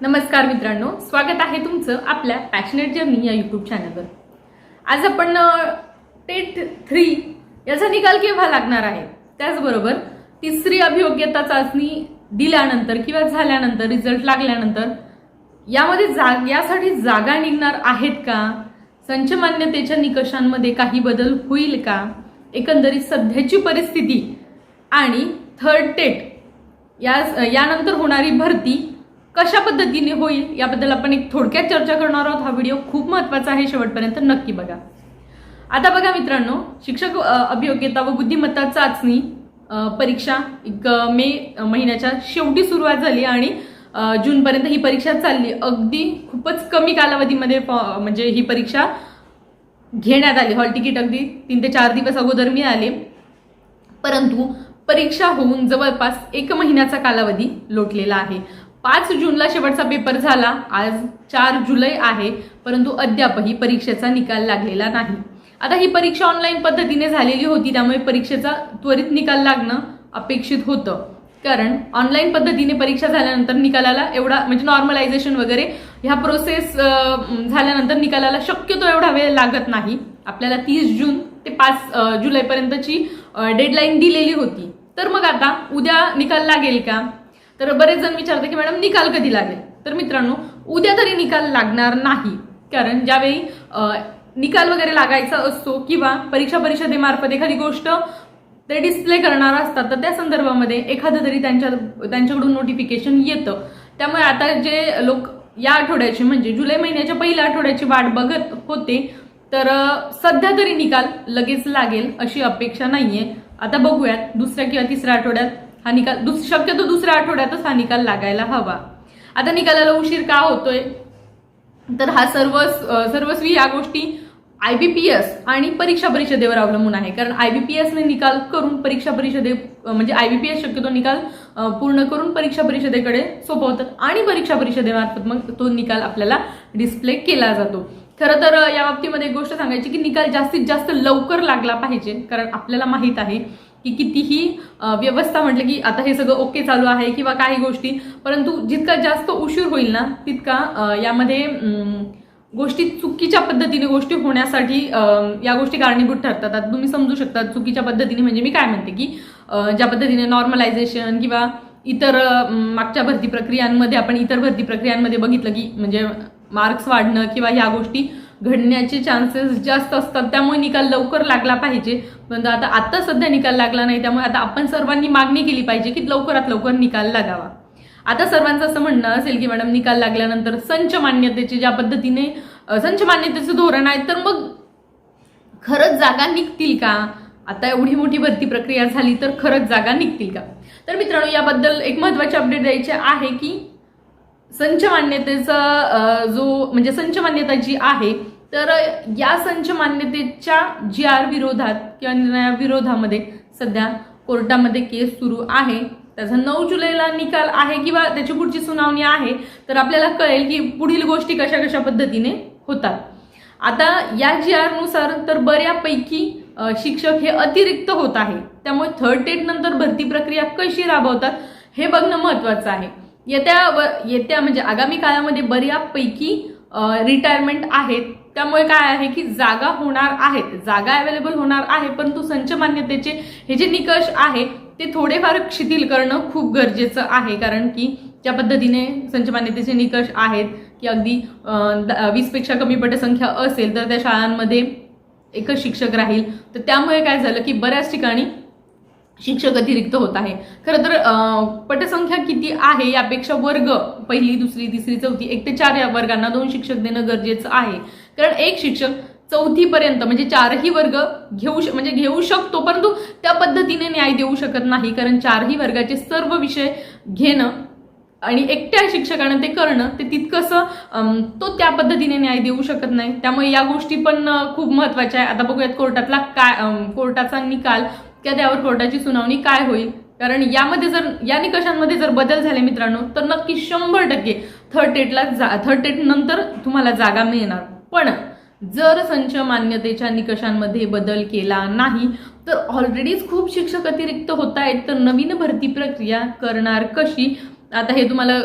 नमस्कार मित्रांनो स्वागत आहे तुमचं आपल्या पॅशनेट जर्नी या यूट्यूब चॅनलवर आज आपण टेट थ्री याचा निकाल केव्हा लागणार आहे? त्याचबरोबर तिसरी अभियोग्यता चाचणी दिल्यानंतर किंवा झाल्यानंतर रिझल्ट लागल्यानंतर यामध्ये जाग यासाठी जागा निघणार आहेत का? संच मान्यतेच्या निकषांमध्ये काही बदल होईल का? एकंदरीत सध्याची परिस्थिती आणि थर्ड टेट या यानंतर होणारी भरती कशा पद्धतीने होईल याबद्दल आपण एक थोडक्यात चर्चा करणार आहोत. हा व्हिडिओ खूप महत्त्वाचा आहे शेवटपर्यंत नक्की बघा. आता बघा मित्रांनो शिक्षक अभियोग्यता व बुद्धिमत्ता चाचणी परीक्षा एक मे महिन्याच्या शेवटी सुरुवात झाली आणि जूनपर्यंत ही परीक्षा चालली. अगदी खूपच कमी कालावधीमध्ये फॉ- म्हणजे ही परीक्षा घेण्यात आली. हॉल तिकीट अगदी तीन ते चार दिवस अगोदर मिळाले. परंतु परीक्षा होऊन जवळपास एक महिन्याचा कालावधी लोटलेला आहे. पाच जूनला शेवटचा पेपर झाला. आज चार जुलै आहे परंतु अद्यापही परीक्षेचा निकाल लागलेला नाही. आता ही परीक्षा ऑनलाईन पद्धतीने झालेली होती त्यामुळे परीक्षेचा त्वरित निकाल लागणं अपेक्षित होतं. कारण ऑनलाईन पद्धतीने परीक्षा झाल्यानंतर निकालाला एवढा म्हणजे नॉर्मलायझेशन वगैरे ह्या प्रोसेस झाल्यानंतर निकालाला शक्यतो एवढा वेळ लागत नाही. आपल्याला तीस जून ते पाच जुलैपर्यंतची डेडलाईन दिलेली होती. तर मग आता उद्या निकाल लागेल का? तर बरेच जण विचारतात की मॅडम निकाल कधी लागेल? तर मित्रांनो उद्या तरी निकाल लागणार नाही. कारण ज्यावेळी निकाल वगैरे लागायचा असतो किंवा परीक्षा परिषदेमार्फत एखादी गोष्ट ते डिस्प्ले करणार असतात तर त्या संदर्भामध्ये एखादं तरी त्यांच्या त्यांच्याकडून नोटिफिकेशन येतं. त्यामुळे आता जे लोक या आठवड्याची म्हणजे जुलै महिन्याच्या पहिल्या आठवड्याची वाट बघत होते तर सध्या तरी निकाल लगेच लागेल अशी अपेक्षा नाहीये. आता बघूयात दुसऱ्या किंवा तिसऱ्या आठवड्यात हा निकाल दुस शक्यतो दुसऱ्या आठवड्यातच हा निकाल लागायला हवा. आता निकालाला उशीर का होतोय? तर हा सर्व सर्वस्वी या गोष्टी आय बी पी एस आणि परीक्षा परिषदेवर अवलंबून आहे. कारण आय बी पी एसने निकाल करून परीक्षा परिषदे म्हणजे आय बी पी एस शक्यतो निकाल पूर्ण करून परीक्षा परिषदेकडे सोपवतात आणि परीक्षा परिषदेमार्फत मग तो निकाल आपल्याला डिस्प्ले केला जातो. खरं तर या बाबतीमध्ये एक गोष्ट सांगायची की निकाल जास्तीत जास्त लवकर लागला पाहिजे कारण आपल्याला माहीत आहे की कितीही व्यवस्था म्हटलं की आता हे सगळं ओके चालू आहे किंवा काही गोष्टी परंतु जितका जास्त उशीर होईल ना तितका यामध्ये गोष्टी चुकीच्या पद्धतीने गोष्टी होण्यासाठी या गोष्टी कारणीभूत ठरतात. आता तुम्ही समजू शकता चुकीच्या पद्धतीने म्हणजे मी काय म्हणते की ज्या पद्धतीने नॉर्मलायझेशन किंवा इतर मागच्या भरती प्रक्रियांमध्ये आपण इतर भरती प्रक्रियांमध्ये बघितलं की म्हणजे मार्क्स वाढणं किंवा ह्या गोष्टी घडण्याचे चान्सेस जास्त असतात. त्यामुळे निकाल लवकर लागला पाहिजे. पण आता आत्ता सध्या निकाल लागला नाही. त्यामुळे आता आपण सर्वांनी मागणी केली पाहिजे की लवकरात लवकर निकाल लागावा. आता सर्वांचं असं म्हणणं असेल की मॅडम निकाल लागल्यानंतर संच मान्यतेचे ज्या पद्धतीने संच मान्यतेचं धोरण आहे तर मग खरंच जागा निघतील का? आता एवढी मोठी भरती प्रक्रिया झाली तर खरंच जागा निघतील का? तर मित्रांनो याबद्दल एक महत्त्वाचे अपडेट द्यायचे आहे की संच मान्यतेचा जो म्हणजे संच मान्यता जी आहे तर या संच मान्यतेच्या जी आर विरोधात किंवा निर्णयाविरोधामध्ये सध्या कोर्टामध्ये केस सुरू आहे. त्याचा नऊ जुलैला निकाल आहे किंवा त्याची पुढची सुनावणी आहे तर आपल्याला कळेल की पुढील गोष्टी कशा कशा पद्धतीने होतात. आता या जी आरनुसार तर बऱ्यापैकी शिक्षक हे अतिरिक्त होत आहे. त्यामुळे थर्ड टेट नंतर भरती प्रक्रिया कशी राबवतात हे बघणं महत्वाचं आहे. येत्या व येत्या म्हणजे आगामी काळामध्ये बऱ्यापैकी रिटायरमेंट आहेत. त्यामुळे काय आहे की जागा होणार आहेत. जागा अवेलेबल होणार आहे परंतु संच मान्यतेचे हे जे निकष आहे ते थोडेफार शिथिल करणं खूप गरजेचं आहे. कारण की ज्या पद्धतीने संच मान्यतेचे निकष आहेत की अगदी वीसपेक्षा कमी पटसंख्या असेल तर त्या शाळांमध्ये एकच शिक्षक राहील. तर त्यामुळे काय झालं की बऱ्याच ठिकाणी शिक्षक अतिरिक्त होत आहे. खरं तर पटसंख्या किती आहे यापेक्षा वर्ग पहिली दुसरी तिसरी चौथी एक ते चार या वर्गांना दोन शिक्षक देणं गरजेचं आहे. कारण एक शिक्षक चौथीपर्यंत म्हणजे चारही वर्ग घेऊ श- म्हणजे घेऊ शकतो परंतु त्या पद्धतीने न्याय देऊ शकत नाही कारण चारही वर्गाचे सर्व विषय घेणं आणि एकट्या शिक्षकानं ते करणं ते तितकंसं तो त्या पद्धतीने न्याय देऊ शकत नाही. त्यामुळे या गोष्टी पण खूप महत्त्वाच्या आहे. आता बघूयात कोर्टातला काय कोर्टाचा निकाल किंवा त्यावर कोर्टाची सुनावणी काय होईल? कारण यामध्ये जर या निकषांमध्ये जर बदल झाले मित्रांनो तर नक्की शंभर टक्के थर्ड टेटला जा थर्ड टेट नंतर तुम्हाला जागा मिळणार. पण जर संच मान्यतेच्या निकषांमध्ये बदल केला नाही तर ऑलरेडीच खूप शिक्षक अतिरिक्त होत आहेत. तर नवीन भरती प्रक्रिया करणार कशी? आता हे तुम्हाला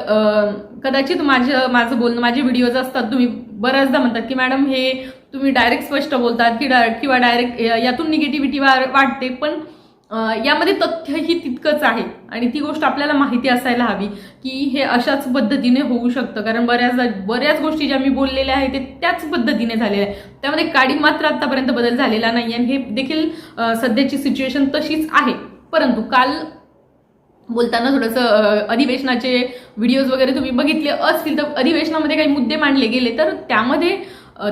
कदाचित माझं माझं बोलणं माझे व्हिडिओज असतात तुम्ही बऱ्याचदा म्हणतात की मॅडम हे तुम्ही डायरेक्ट स्पष्ट बोलतात की डा- किंवा डायरेक्ट यातून निगेटिव्हिटी वाटते. पण यामध्ये यामध्ये तथ्यही तितकंच आहे. आणि ती गोष्ट आपल्याला माहिती असायला हवी की हे अशाच पद्धतीने होऊ शकतं. कारण बऱ्याचदा बऱ्याच गोष्टी ज्या मी बोललेल्या आहेत ते त्याच पद्धतीने झालेल्या आहेत. त्यामध्ये काडी मात्र आतापर्यंत बदल झालेला नाही आणि हे देखील सध्याची सिच्युएशन तशीच आहे. परंतु काल बोलताना थोडंसं अधिवेशनाचे व्हिडिओज वगैरे तुम्ही बघितले असतील तर अधिवेशनामध्ये काही मुद्दे मांडले गेले. तर त्यामध्ये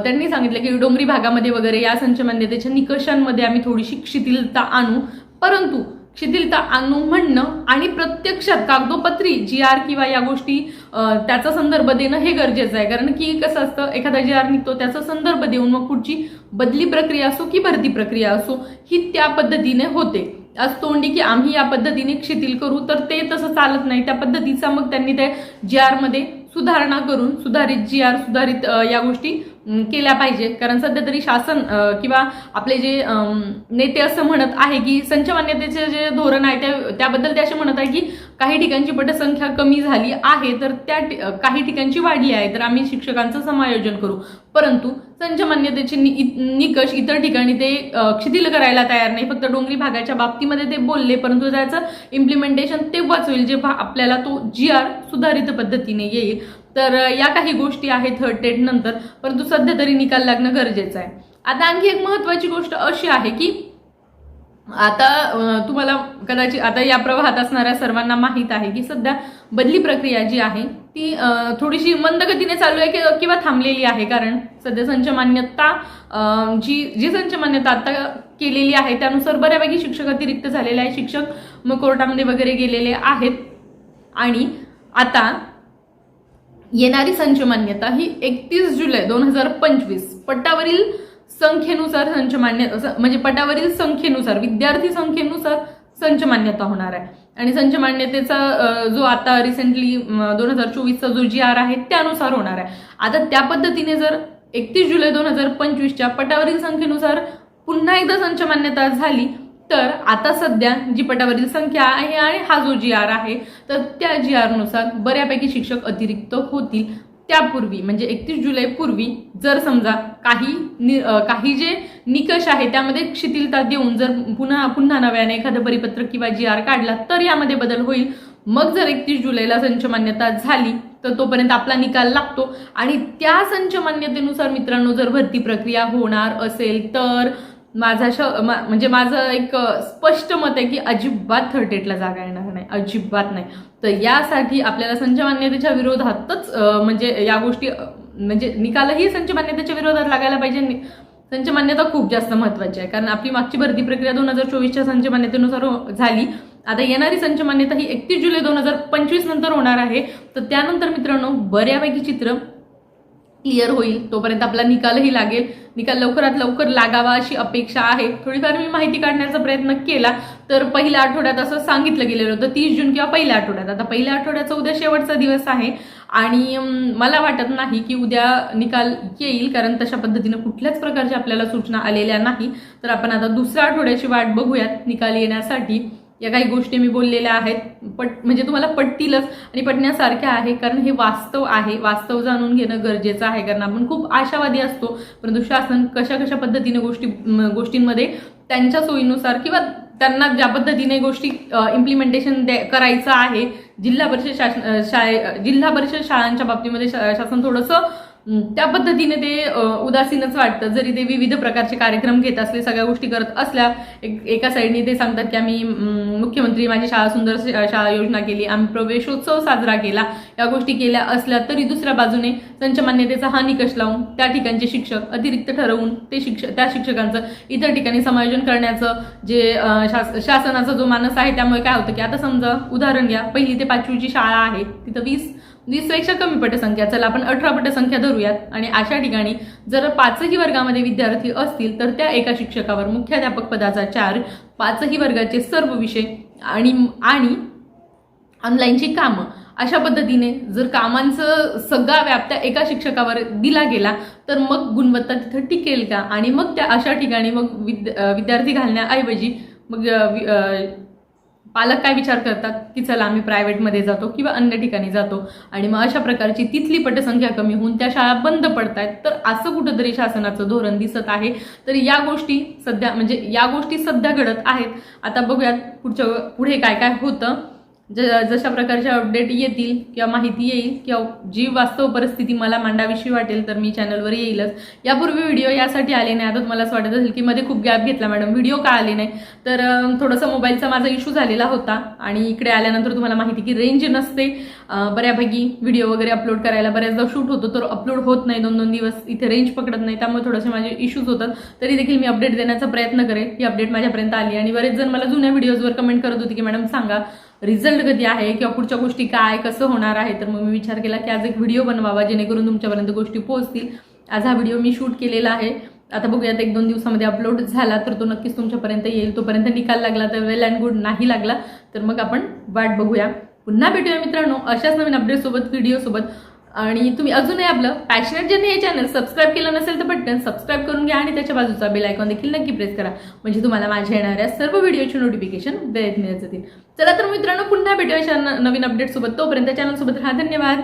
त्यांनी सांगितलं की डोंगरी भागामध्ये वगैरे या संचमान्यतेच्या निकषांमध्ये आम्ही थोडीशी शिथिलता आणू. परंतु शिथिलता आणू म्हणणं आणि प्रत्यक्षात कागदोपत्री जी आर किंवा या गोष्टी त्याचा संदर्भ देणं हे गरजेचं आहे. कारण की कसं असतं एखादा जी आर निघतो त्याचा संदर्भ देऊन मग पुढची बदली प्रक्रिया असो की भरती प्रक्रिया असो ही त्या पद्धतीने होते. आज तोंडी की आम्ही या पद्धतीने शिथिल करू तर ते तसं चालत नाही. त्या पद्धतीचा मग त्यांनी त्या जी आरमध्ये सुधारणा करून सुधारित जी आर सुधारित या गोष्टी केल्या पाहिजेत. कारण सध्या तरी शासन किंवा आपले जे नेते असं म्हणत आहे की संच मान्यतेचे जे धोरण आहे त्या त्याबद्दल ते असे म्हणत आहे की काही ठिकाणची पटसंख्या कमी झाली आहे तर त्या ठि- काही ठिकाणची वाढली आहे तर आम्ही शिक्षकांचं समायोजन करू. परंतु संच मान्यतेचे नि- इ- निकष इतर ठिकाणी ते अ, शिथिल करायला तयार नाही. फक्त डोंगरी भागाच्या बाबतीमध्ये ते बोलले परंतु त्याचं इम्प्लिमेंटेशन तेव्हाच होईल जेव्हा आपल्याला तो जी आर सुधारित पद्धतीने येईल. तर या काही गोष्टी आहेत थर्ड टेट नंतर परंतु सध्या तरी निकाल लागणं गरजेचं आहे. आता आणखी एक महत्वाची गोष्ट अशी आहे की आता तुम्हाला कदाचित आता या प्रवाहात असणाऱ्या सर्वांना माहीत आहे की सध्या बदली प्रक्रिया जी आहे ती थोडीशी मंद गतीने चालू आहे कि- किंवा थांबलेली आहे. कारण सध्या संचमान्यता जी जी संचमान्यता आता केलेली आहे त्यानुसार बऱ्यापैकी शिक्षक अतिरिक्त झालेले आहे शिक्षक मग कोर्टामध्ये वगैरे गेलेले आहेत. आणि आता येणारी संचमान्यता ही एकतीस जुलै दोन हजार पंचवीस पट्टावरील संख्येनुसार संच मान्य म्हणजे पटावरील संख्येनुसार विद्यार्थी संख्येनुसार संच मान्यता होणार आहे. आणि संच मान्यतेचा जो आता रिसेंटली दोन हजार चोवीसचा जो जी आर आहे त्यानुसार होणार आहे. आता त्या पद्धतीने जर एकतीस जुलै दोन हजार पंचवीसच्या पटावरील संख्येनुसार पुन्हा एकदा संच मान्यता झाली तर आता सध्या जी पटावरील संख्या आहे आणि हा जो जी आर आहे तर त्या जी आरनुसार बऱ्यापैकी शिक्षक अतिरिक्त होतील. त्यापूर्वी म्हणजे एकतीस जुलै पूर्वी जर समजा काही नि काही जे निकष आहे त्यामध्ये शिथिलता देऊन जर पुन्हा पुन्हा नव्याने एखादं परिपत्रक किंवा जी आर काढला तर यामध्ये बदल होईल. मग जर एकतीस जुलैला संच मान्यता झाली तर तोपर्यंत आपला निकाल लागतो. आणि त्या संच मान्यतेनुसार मित्रांनो जर भरती प्रक्रिया होणार असेल तर माझा श म्हणजे माझं एक स्पष्ट मत आहे की अजिबात थर्ड डेटला जागा येणार नाही. अजिबात नाही. तर यासाठी आपल्याला संच मान्यतेच्या विरोधातच म्हणजे या गोष्टी म्हणजे निकालही संच मान्यतेच्या विरोधात लागायला पाहिजे. संच मान्यता खूप जास्त महत्वाची आहे. कारण आपली मागची भरती प्रक्रिया दोन हजार चोवीसच्या संच मान्यतेनुसार हो, झाली. आता येणारी संच मान्यता ही एकतीस जुलै दोन हजार पंचवीस नंतर होणार आहे. तर त्यानंतर मित्रांनो बऱ्यापैकी चित्र क्लिअर होईल. तोपर्यंत आपला निकालही लागेल. निकाल लवकरात लवकर लागावा अशी अपेक्षा आहे. थोडीफार मी माहिती काढण्याचा प्रयत्न केला. तर पहिल्या आठवड्यात असं सांगितलं गेलेलं होतं तीस जून किंवा पहिल्या आठवड्यात. आता पहिल्या आठवड्याचा उद्या शेवटचा दिवस आहे. आणि मला वाटत नाही की उद्या निकाल येईल कारण तशा पद्धतीनं कुठल्याच प्रकारच्या आपल्याला सूचना आलेल्या नाही. तर आपण आता दुसऱ्या आठवड्याची वाट बघूयात निकाल येण्यासाठी. या काही गोष्टी मी बोललेल्या आहेत. पट म्हणजे तुम्हाला पटतीलच आणि पटण्यासारख्या आहे कारण हे वास्तव आहे. वास्तव जाणून घेणं गरजेचं आहे कारण आपण खूप आशावादी असतो. परंतु शासन कशा कशा पद्धतीने गोष्टी गोष्टींमध्ये त्यांच्या सोयीनुसार किंवा त्यांना ज्या पद्धतीने गोष्टी इम्प्लिमेंटेशन करायचं आहे जिल्हा परिषद शासन शाळे जिल्हा परिषद शाळांच्या बाबतीमध्ये शा- शासन थोडंसं त्या पद्धतीने ते उदासीनच वाटतं. जरी ते विविध प्रकारचे कार्यक्रम घेत असले सगळ्या गोष्टी करत असल्या एक एका साईडने ते सांगतात की आम्ही मुख्यमंत्री माझी शाळा सुंदर शाळा योजना केली आम्ही प्रवेशोत्सव साजरा केला या गोष्टी केल्या असल्या तरी दुसऱ्या बाजूने संचमान्यतेचा हा निकष लावून त्या ठिकाणचे शिक्षक अतिरिक्त ठरवून ते शिक्षक त्या शिक्षकांचं इतर ठिकाणी समायोजन करण्याचं जे शास- शासनाचा जो मानस आहे त्यामुळे काय होतं की आता समजा उदाहरण घ्या. पहिली ते पाचवीची शाळा आहे तिथं वीस वीसपेक्षा कमी पटसंख्या चला आपण अठरा पटसंख्या धरूयात. आणि अशा ठिकाणी जर पाचही वर्गामध्ये विद्यार्थी असतील तर त्या एका शिक्षकावर मुख्याध्यापक पदाचा चार्ज पाचही वर्गाचे सर्व विषय आणि आणि ऑनलाईनची कामं. अशा पद्धतीने जर कामांचं सगळा व्याप त्या एका शिक्षकावर दिला गेला तर मग गुणवत्ता तिथं टिकेल का? आणि मग त्या अशा ठिकाणी मग विद्या विद्यार्थी घालण्याऐवजी मग वि- पालक काय विचार करतात की चला आम्ही प्रायव्हेटमध्ये जातो किंवा अन्य ठिकाणी जातो आणि मग अशा प्रकारची तिथली पटसंख्या कमी होऊन त्या शाळा बंद पडत आहेत तर असं कुठंतरी शासनाचं धोरण दिसत आहे. तर या गोष्टी सध्या म्हणजे या गोष्टी सध्या घडत आहेत. आता बघूयात पुढच्या पुढे काय काय होतं. ज जशा प्रकारच्या अपडेट येतील किंवा माहिती येईल किंवा जी वास्तव परिस्थिती मला मांडावीशी वाटेल तर मी चॅनलवर येईलच. यापूर्वी व्हिडिओ यासाठी आले नाही. आता तुम्हाला असं वाटत असेल की मध्ये खूप गॅप घेतला मॅडम व्हिडिओ का आले नाही? तर थोडंसं मोबाईलचा माझा इश्यू झालेला होता. आणि इकडे आल्यानंतर तुम्हाला माहिती की रेंज नसते. बऱ्यापैकी व्हिडिओ वगैरे अपलोड करायला बऱ्याचदा शूट होतो तर अपलोड होत नाही. दोन दोन दिवस इथे रेंज पकडत नाही. त्यामुळे थोडेसे माझे इश्यूज होतात. तरी देखील मी अपडेट देण्याचा प्रयत्न करेन. ही अपडेट माझ्यापर्यंत आली. आणि बरेच जण मला जुन्या व्हिडिओजवर कमेंट करत होती की मॅडम सांगा. रिझल्ट कधी आहे किंवा पुढच्या गोष्टी काय कसं होणार आहे तर मग मी विचार केला की आज एक व्हिडिओ बनवावा जेणेकरून तुमच्यापर्यंत गोष्टी पोहोचतील. आज हा व्हिडिओ मी शूट केलेला आहे. आता बघूयात एक दोन दिवसामध्ये अपलोड झाला तर तो नक्कीच तुमच्यापर्यंत येईल. तोपर्यंत निकाल लागला तर वेल अँड गुड नाही लागला. तर मग आपण वाट बघूया. पुन्हा भेटूया मित्रांनो अशाच नवीन अपडेटसोबत व्हिडिओसोबत आणि तुम्ही अजूनही आपलं पॅशनेट जर्नी हे चॅनल सबस्क्राईब केलं नसेल तर पटकन सबस्क्राईब करून घ्या आणि त्याच्या बाजूचा बेल आयकॉन देखील नक्की प्रेस करा. म्हणजे तुम्हाला माझ्या येणाऱ्या सर्व व्हिडिओची नोटिफिकेशन वेळेत मिळत जातील चला तर मित्रांनो पुन्हा भेटूया नवीन अपडेटसोबत तोपर्यंत चॅनलसोबत राहा. धन्यवाद.